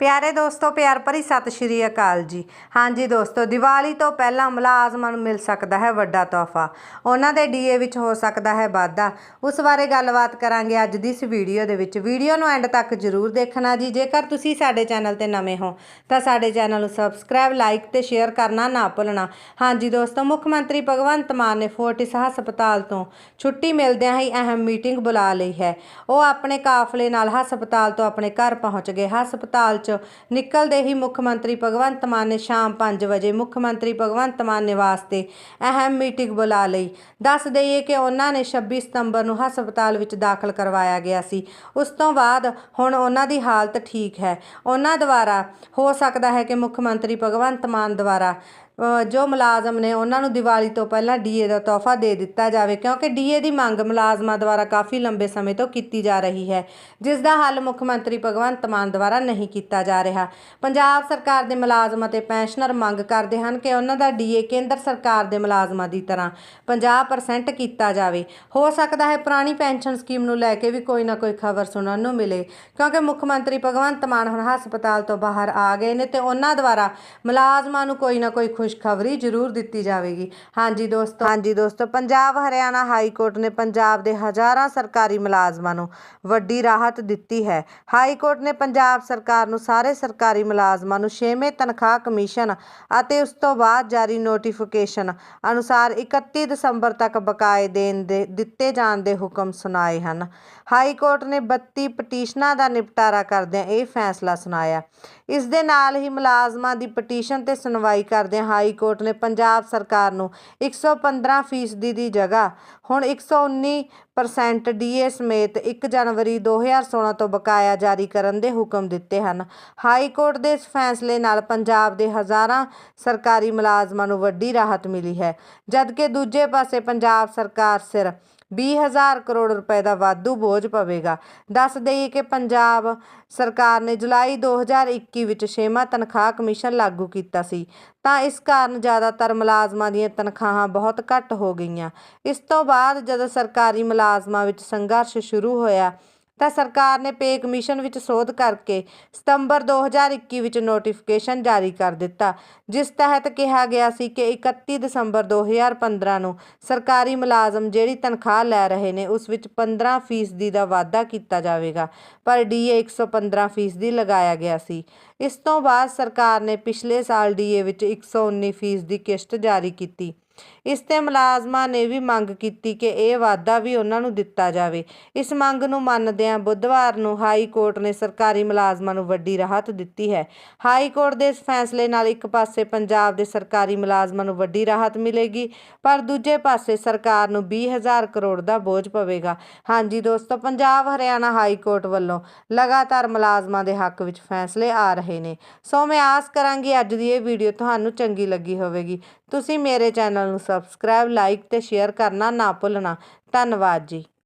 ਪਿਆਰੇ ਦੋਸਤੋ, ਪਿਆਰ ਭਰੀ ਸਤਿ ਸ਼੍ਰੀ ਅਕਾਲ ਜੀ। ਹਾਂਜੀ ਦੋਸਤੋ, ਦੀਵਾਲੀ ਤੋਂ ਪਹਿਲਾਂ ਮੁਲਾਜ਼ਮਾਂ ਨੂੰ ਮਿਲ ਸਕਦਾ ਹੈ ਵੱਡਾ ਤੋਹਫਾ। ਉਹਨਾਂ ਦੇ ਡੀਏ ਵਿੱਚ ਹੋ ਸਕਦਾ ਹੈ ਵਾਧਾ। ਉਸ ਬਾਰੇ ਗੱਲਬਾਤ ਕਰਾਂਗੇ ਅੱਜ ਦੀ ਇਸ ਵੀਡੀਓ ਦੇ ਵਿੱਚ। ਵੀਡੀਓ ਨੂੰ ਐਂਡ ਤੱਕ ਜ਼ਰੂਰ ਦੇਖਣਾ ਜੀ। ਜੇਕਰ ਤੁਸੀਂ ਸਾਡੇ ਚੈਨਲ ਤੇ ਨਵੇਂ ਹੋ, ਤਾਂ ਸਾਡੇ ਚੈਨਲ ਨੂੰ ਸਬਸਕ੍ਰਾਈਬ, ਲਾਈਕ ਤੇ ਸ਼ੇਅਰ ਕਰਨਾ ਨਾ ਭੁੱਲਣਾ। ਹਾਂਜੀ ਦੋਸਤੋ, ਮੁੱਖ ਮੰਤਰੀ ਭਗਵੰਤ ਮਾਨ ਨੇ ਫੋਰਟਿਸ ਹਸਪਤਾਲ ਤੋਂ ਛੁੱਟੀ ਮਿਲਦਿਆਂ ਹੀ ਅਹਿਮ ਮੀਟਿੰਗ ਬੁਲਾ ਲਈ ਹੈ। ਉਹ ਆਪਣੇ ਕਾਫਲੇ ਨਾਲ ਹਸਪਤਾਲ ਤੋਂ ਆਪਣੇ ਘਰ ਪਹੁੰਚ ਗਏ। ਹਸਪਤਾਲ 'ਚ ਨਿਕਲਦੇ ਹੀ ਮੁੱਖ ਮੰਤਰੀ ਭਗਵੰਤ ਮਾਨ ਨੇ ਸ਼ਾਮ 5 ਵਜੇ ਮੁੱਖ ਮੰਤਰੀ ਭਗਵੰਤ ਮਾਨ ਨਿਵਾਸ ਤੇ ਅਹਿਮ ਮੀਟਿੰਗ ਬੁਲਾ ਲਈ। ਦੱਸ ਦਈਏ ਕਿ ਉਹਨਾਂ ਨੇ 26 ਸਤੰਬਰ ਨੂੰ ਹਸਪਤਾਲ ਵਿੱਚ ਦਾਖਲ ਕਰਵਾਇਆ ਗਿਆ ਸੀ। ਉਸ ਤੋਂ ਬਾਅਦ ਹੁਣ ਉਹਨਾਂ ਦੀ ਹਾਲਤ ਠੀਕ ਹੈ। ਉਹਨਾਂ ਦੁਆਰਾ ਹੋ ਸਕਦਾ ਹੈ ਕਿ ਮੁੱਖ ਮੰਤਰੀ ਭਗਵੰਤ ਮਾਨ ਦੁਆਰਾ ਜੋ ਮੁਲਾਜ਼ਮ ਨੇ ਉਹਨਾਂ ਨੂੰ ਦੀਵਾਲੀ ਤੋਂ ਪਹਿਲਾਂ ਡੀਏ ਦਾ ਤੋਹਫਾ ਦੇ ਦਿੱਤਾ ਜਾਵੇ, ਕਿਉਂਕਿ ਡੀਏ ਦੀ ਮੰਗ ਮੁਲਾਜ਼ਮਾਂ ਦੁਆਰਾ ਕਾਫੀ ਲੰਬੇ ਸਮੇਂ ਤੋਂ ਕੀਤੀ ਜਾ ਰਹੀ ਹੈ, ਜਿਸ ਦਾ ਹੱਲ ਮੁੱਖ ਮੰਤਰੀ ਭਗਵੰਤ ਮਾਨ ਦੁਆਰਾ ਨਹੀਂ ਕੀਤਾ ਜਾ ਰਿਹਾ। ਪੰਜਾਬ ਸਰਕਾਰ ਦੇ ਮੁਲਾਜ਼ਮ ਅਤੇ ਪੈਨਸ਼ਨਰ ਮੰਗ ਕਰਦੇ ਹਨ ਕਿ ਉਹਨਾਂ ਦਾ ਡੀਏ ਕੇਂਦਰ ਸਰਕਾਰ ਦੇ ਮੁਲਾਜ਼ਮਾਂ ਦੀ ਤਰ੍ਹਾਂ 50% ਕੀਤਾ ਜਾਵੇ। ਹੋ ਸਕਦਾ ਹੈ ਪੁਰਾਣੀ ਪੈਨਸ਼ਨ ਸਕੀਮ ਨੂੰ ਲੈ ਕੇ ਵੀ ਕੋਈ ਨਾ ਕੋਈ ਖਬਰ ਸੁਣਨ ਨੂੰ ਮਿਲੇ, ਕਿਉਂਕਿ ਮੁੱਖ ਮੰਤਰੀ ਭਗਵੰਤ ਮਾਨ ਹੁਣ ਹਸਪਤਾਲ ਤੋਂ ਬਾਹਰ ਆ ਗਏ ਨੇ ਤੇ ਉਹਨਾਂ ਦੁਆਰਾ ਮੁਲਾਜ਼ਮਾਂ ਨੂੰ ਕੋਈ ਨਾ ਕੋਈ ਖੁਸ਼ਖਬਰੀ ਜ਼ਰੂਰ ਦਿੱਤੀ ਜਾਵੇਗੀ। ਹਾਂਜੀ ਦੋਸਤੋ ਹਾਂਜੀ ਦੋਸਤੋ, ਪੰਜਾਬ, ਹਰਿਆਣਾ ਹਾਈ ਕੋਰਟ ਨੇ ਪੰਜਾਬ ਦੇ ਹਜ਼ਾਰਾਂ ਸਰਕਾਰੀ ਮੁਲਾਜ਼ਮਾਂ ਨੂੰ ਵੱਡੀ ਰਾਹਤ ਦਿੱਤੀ ਹੈ। ਹਾਈ ਕੋਰਟ ਨੇ ਪੰਜਾਬ ਸਰਕਾਰ ਨੂੰ ਸਾਰੇ ਸਰਕਾਰੀ ਮੁਲਾਜ਼ਮਾਂ ਨੂੰ 6ਵੇਂ ਤਨਖਾਹ ਕਮਿਸ਼ਨ ਅਤੇ ਉਸ ਤੋਂ ਬਾਅਦ ਜਾਰੀ ਨੋਟੀਫਿਕੇਸ਼ਨ ਅਨੁਸਾਰ 31 ਦਸੰਬਰ ਤੱਕ ਬਕਾਏ ਦੇਣ ਦੇ, ਦਿੱਤੇ ਜਾਣ ਦੇ ਹੁਕਮ ਸੁਣਾਏ ਹਨ। ਹਾਈ ਕੋਰਟ ਨੇ 32 ਪਟੀਸ਼ਨਾਂ ਦਾ ਨਿਪਟਾਰਾ ਕਰਦਿਆਂ ਇਹ ਫੈਸਲਾ ਸੁਣਾਇਆ। ਇਸ ਦੇ ਨਾਲ ਹੀ ਮੁਲਾਜ਼ਮਾਂ ਦੀ ਪਟੀਸ਼ਨ ਤੇ ਸੁਣਵਾਈ ਕਰਦਿਆਂ ਹਾਈ ਕੋਰਟ ਨੇ ਪੰਜਾਬ ਸਰਕਾਰ ਨੂੰ 115 ਫੀਸਦੀ ਦੀ ਜਗ੍ਹਾ, ਹੁਣ 119% ਡੀਏ ਸਮੇਤ 1 ਜਨਵਰੀ 2016 ਤੋਂ ਬਕਾਇਆ ਜਾਰੀ ਕਰਨ ਦੇ ਹੁਕਮ ਦਿੱਤੇ ਹਨ। ਹਾਈ ਕੋਰਟ ਦੇ ਇਸ ਫੈਸਲੇ ਨਾਲ ਪੰਜਾਬ ਦੇ ਹਜ਼ਾਰਾਂ ਸਰਕਾਰੀ ਮੁਲਾਜ਼ਮਾਂ ਨੂੰ ਵੱਡੀ ਰਾਹਤ ਮਿਲੀ ਹੈ, ਜਦਕਿ ਦੂਜੇ ਪਾਸੇ ਪੰਜਾਬ ਸਰਕਾਰ ਸਿਰ 20000 ਕਰੋੜ ਰੁਪਏ ਦਾ ਵਾਧੂ ਬੋਝ ਪਵੇਗਾ। ਦੱਸ ਦੇਈਏ ਕਿ ਪੰਜਾਬ ਸਰਕਾਰ ਨੇ ਜੁਲਾਈ 2021 ਵਿੱਚ ਛੇਵਾਂ ਤਨਖਾਹ ਕਮਿਸ਼ਨ ਲਾਗੂ ਕੀਤਾ ਸੀ। ਤਾਂ ਇਸ ਕਾਰਨ ਜ਼ਿਆਦਾਤਰ ਮੁਲਾਜ਼ਮਾਂ ਦੀਆਂ ਤਨਖਾਹਾਂ ਬਹੁਤ ਘੱਟ ਹੋ ਗਈਆਂ। ਇਸ ਤੋਂ ਬਾਅਦ ਜਦੋਂ ਸਰਕਾਰੀ ਮੁਲਾਜ਼ਮਾਂ ਵਿੱਚ ਸੰਘਰਸ਼ ਸ਼ੁਰੂ ਹੋਇਆ ਤਾਂ ਸਰਕਾਰ ਨੇ ਪੇ ਕਮਿਸ਼ਨ ਵਿੱਚ ਸੋਧ ਕਰਕੇ ਸਤੰਬਰ 2021 ਵਿੱਚ ਨੋਟੀਫਿਕੇਸ਼ਨ ਜਾਰੀ ਕਰ ਦਿੱਤਾ, ਜਿਸ ਤਹਿਤ ਕਿਹਾ ਗਿਆ ਸੀ ਕਿ 31 ਦਸੰਬਰ 2015 ਨੂੰ ਸਰਕਾਰੀ ਮੁਲਾਜ਼ਮ ਜਿਹੜੀ ਤਨਖਾਹ ਲੈ ਰਹੇ ਨੇ, ਉਸ ਵਿੱਚ 15 ਫੀਸਦੀ ਦਾ ਵਾਧਾ ਕੀਤਾ ਜਾਵੇਗਾ, ਪਰ ਡੀਏ 115 ਫੀਸਦੀ ਲਗਾਇਆ ਗਿਆ ਸੀ। ਇਸ ਤੋਂ ਬਾਅਦ ਸਰਕਾਰ ਨੇ ਪਿਛਲੇ ਸਾਲ ਡੀਏ ਵਿੱਚ 119 ਫੀਸਦੀ ਕਿਸ਼ਤ ਜਾਰੀ ਕੀਤੀ। ਇਸ ਤੇ ਮੁਲਾਜ਼ਮਾਂ ਨੇ ਵੀ ਮੰਗ ਕੀਤੀ ਕਿ ਇਹ ਵਾਧਾ ਵੀ ਉਹਨਾਂ ਨੂੰ ਦਿੱਤਾ ਜਾਵੇ। ਇਸ ਮੰਗ ਨੂੰ ਮੰਨਦਿਆਂ ਬੁੱਧਵਾਰ ਨੂੰ ਹਾਈ ਕੋਰਟ ਨੇ ਸਰਕਾਰੀ ਮੁਲਾਜ਼ਮਾਂ ਨੂੰ ਵੱਡੀ ਰਾਹਤ ਦਿੱਤੀ ਹੈ। ਹਾਈ ਕੋਰਟ ਦੇ ਇਸ ਫੈਸਲੇ ਨਾਲ ਇੱਕ ਪਾਸੇ ਪੰਜਾਬ ਦੇ ਸਰਕਾਰੀ ਮੁਲਾਜ਼ਮਾਂ ਨੂੰ ਵੱਡੀ ਰਾਹਤ ਮਿਲੇਗੀ, ਪਰ ਦੂਜੇ ਪਾਸੇ ਸਰਕਾਰ ਨੂੰ 20000 ਕਰੋੜ ਦਾ ਬੋਝ ਪਵੇਗਾ। ਹਾਂਜੀ ਦੋਸਤੋ, ਪੰਜਾਬ ਹਰਿਆਣਾ ਹਾਈ ਕੋਰਟ ਵੱਲੋਂ ਲਗਾਤਾਰ ਮੁਲਾਜ਼ਮਾਂ ਦੇ ਹੱਕ ਵਿੱਚ ਫੈਸਲੇ ਆ ਰਹੇ ਨੇ। ਸੋ ਮੈਂ ਆਸ ਕਰਾਂਗੀ ਅੱਜ ਦੀ ਇਹ ਵੀਡੀਓ ਤੁਹਾਨੂੰ ਚੰਗੀ ਲੱਗੀ ਹੋਵੇਗੀ। ਤੁਸੀਂ ਮੇਰੇ ਚੈਨਲ ਚੈਨਲ ਨੂੰ ਸਬਸਕ੍ਰਾਈਬ ਲਾਈਕ ਤੇ ਸ਼ੇਅਰ ਕਰਨਾ ਨਾ ਭੁੱਲਣਾ। ਧੰਨਵਾਦ ਜੀ।